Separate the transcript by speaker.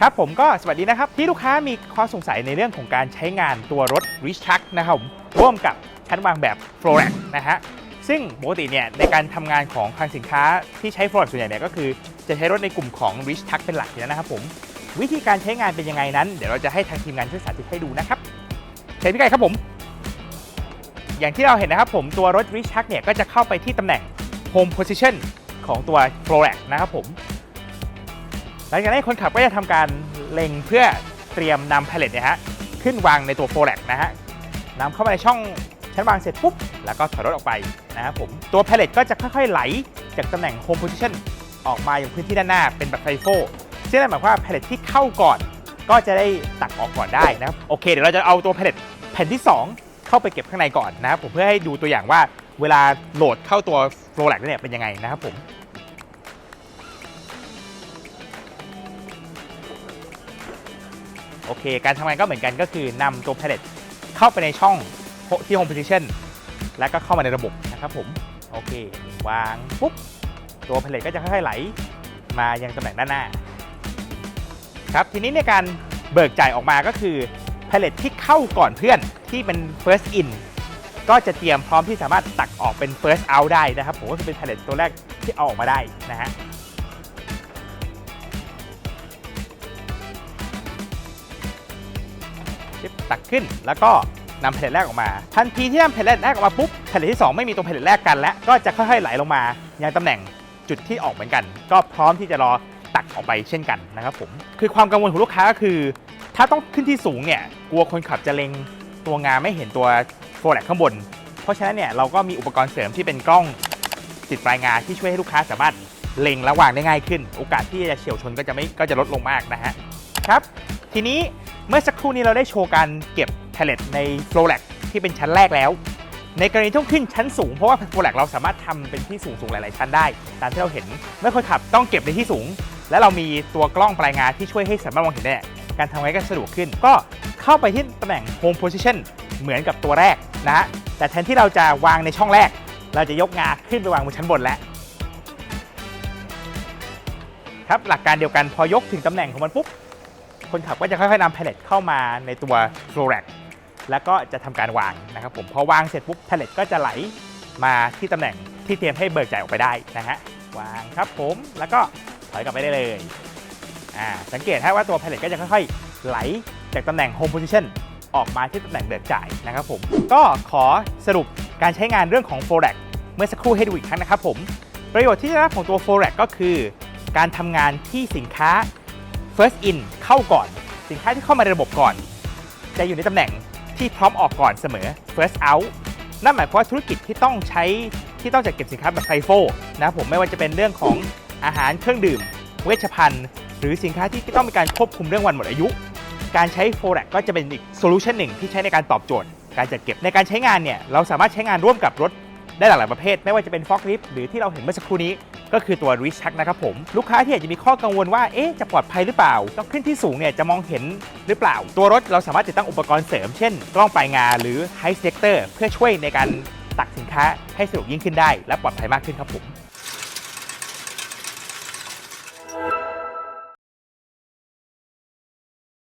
Speaker 1: ครับผมก็สวัสดีนะครับ ที่ลูกค้ามีข้อสงสัยในเรื่องของการใช้งานตัวรถ r i c h a r นะครับผมร่วมกับชั้นวางแบบ f l o r a c นะฮะซึ่งปกติเนี่ยในการทำงานของคลังสินค้าที่ใช้ f l o r a c ส่วนใหญ่เนี่ยก็คือจะใช้รถในกลุ่มของ r i c h a r เป็นหลักอยู่แล้วนะครับผมวิธีการใช้งานเป็นยังไงนั้น เดี๋ยวเราจะให้ทางทีมงานช่วยสาธิตให้ดูนะครับเชิญพี่ไก่ครับผม อย่างที่เราเห็นนะครับผมตัวรถ r i c h a r เนี่ยก็จะเข้าไปที่ตำแหน่ง Home Position ของตัว f l o r a c นะครับผม หลังจากนั้นคนขับก็จะทำการเล็งเพื่อเตรียมนำแพลเลตเนี่ยฮะขึ้นวางในตัวโฟล a นะฮะนำเข้ามาในช่องชั้นวางเสร็จปุ๊บ แล้วก็ถอยรถออกไปนะครับผมตัวแพลเลตก็จะค่อยๆไหลจากตำแหน่ง Home Position ออกมาอย่างพื้นที่ด้านหน้าเป็นแบบไฟโฟซึ่งนั่นหมายความว่าแพลเลตที่เข้าก่อน ก็จะได้ตักออกก่อนได้นะครับโอเคเดี๋ยวเราจะเอาตัวแพลเลตแผ่นที่ 2 เข้าไปเก็บข้างในก่อนนะครับผมเพื่อให้ดูตัวอย่างว่าเวลาโหลดเข้าตัวโฟล a เนี่ยเป็นยังไงนะครับผม อเค การทำงานก็เหมือนกันก็คือนำตัว pallet เข้าไปในช่องที่ home position แล้วก็เข้ามาในระบบนะครับผม โอเค วางปุ๊บ ตัว pallet ก็จะค่อยๆไหล มายังตำแหน่งด้านหน้า ครับ ทีนี้ในการเบิกจ่ายออกมาก็คือ pallet ที่เข้าก่อนเพื่อนที่เป็น first in ก็จะเตรียมพร้อมที่สามารถตักออกเป็น first out ได้นะครับผมก็คือเป็น pallet ตัวแรกที่เอาออกมาได้นะฮะ ชิปตักขึ้น แล้วก็นำแผ่นแรกออกมา ทันทีที่นำแผ่นแรกออกมาปุ๊บแผ่นที่ 2 ไม่มีตรงแผ่นแรกกันแล้วก็จะค่อยๆไหลลงมายังตำแหน่งจุดที่ออกเหมือนกัน ก็พร้อมที่จะรอตักออกไปเช่นกันนะครับผมคือความกังวลของลูกค้าก็คือ ถ้าต้องขึ้นที่สูงเนี่ยกลัวคนขับจะเล็งตัวงาไม่เห็นตัวโฟลกข้างบน เพราะฉะนั้นเนี่ยเราก็มีอุปกรณ์เสริมที่เป็นกล้องติดปลายงาที่ช่วยให้ลูกค้าสามารถเล็งและวางได้ง่ายขึ้น โอกาสที่จะเฉียวชนก็จะไม่ก็จะลดลงมากนะฮะครับ ทีนี้เมื่อสักครู่นี้เราได้โชว์การเก็บแพลเลตใน f l o w l a c ที่เป็นชั้นแรกแล้ว ในกรณีที่ต้องขึ้นชั้นสูงเพราะว่า f l o w l a c เราสามารถทำเป็นที่สูงสูงหลายๆชั้นได้ ตามที่เราเห็นเมื่อคนขับต้องเก็บในที่สูง และเรามีตัวกล้องปลายงานที่ช่วยให้สามารถมองเห็นได้การทำงานก็สะดวกขึ้น ก็เข้าไปที่ตำแหน่ง Home Position เหมือนกับตัวแรกนะฮะแต่แทนที่เราจะวางในช่องแรก เราจะยกงาขึ้นไปวางบนชั้นบนแล้วครับหลักการเดียวกันพอยกถึงตำแหน่งของมันปุ๊บ คนขับก็จะค่อยๆนำแพลเลตเข้ามาในตัว f l o r a c แล้วก็จะทำการวางนะครับผมพอวางเสร็จปุ๊บแพลเลตก็จะไหลมาที่ตำแหน่งที่เตรียมให้เบิกจ่ายออกไปได้นะฮะวางครับผมแล้วก็ถอยกลับไปได้เลยอ่าสังเกตให้ว่าตัวแพลเลตก็จะค่อยๆไหลจากตำแหน่ง Home Position ออกมาที่ตำแหน่งเบิกจ่ายนะครับผมก็ขอสรุปการใช้งานเรื่องของ f l o r a c เมื่อสักครู่ให้ดูอีกครั้งนะครับผม ประโยชน์ที่ได้รับของตัว f l o r a c ก็คือ การทำงานที่สินค้า first in เข้าก่อน สินค้าที่เข้ามาในระบบก่อน จะอยู่ในตำแหน่งที่พร้อมออกก่อนเสมอ first out นั่นหมายความว่าธุรกิจที่ต้องใช้ที่ต้องจัดเก็บสินค้าแบบไฟโฟนะผมไม่ว่าจะเป็นเรื่องของอาหารเครื่องดื่ม เวชภัณฑ์ หรือสินค้าที่ต้องมีการควบคุมเรื่องวันหมดอายุ การใช้โฟล a c ก็จะเป็นอีกโซลูชันหนึ่งที่ใช้ในการตอบโจทย์ การจัดเก็บในการใช้งานเนี่ยเราสามารถใช้งานร่วมกับรถ ได้หลากหลายประเภท ไม่ว่าจะเป็นฟอกลิฟหรือที่เราเห็นเมื่อสักครู่นี้ ก็คือตัวริชชักนะครับผม ลูกค้าที่อาจจะมีข้อกังวลว่าเอ๊ะจะปลอดภัยหรือเปล่า ต้องขึ้นที่สูงเนี่ยจะมองเห็นหรือเปล่า ตัวรถเราสามารถติดตั้งอุปกรณ์เสริมเช่นกล้องปลายงาหรือไฮเซ็กเตอร์เพื่อช่วยในการตักสินค้าให้สะดวกยิ่งขึ้นได้ และปลอดภัยมากขึ้นครับผม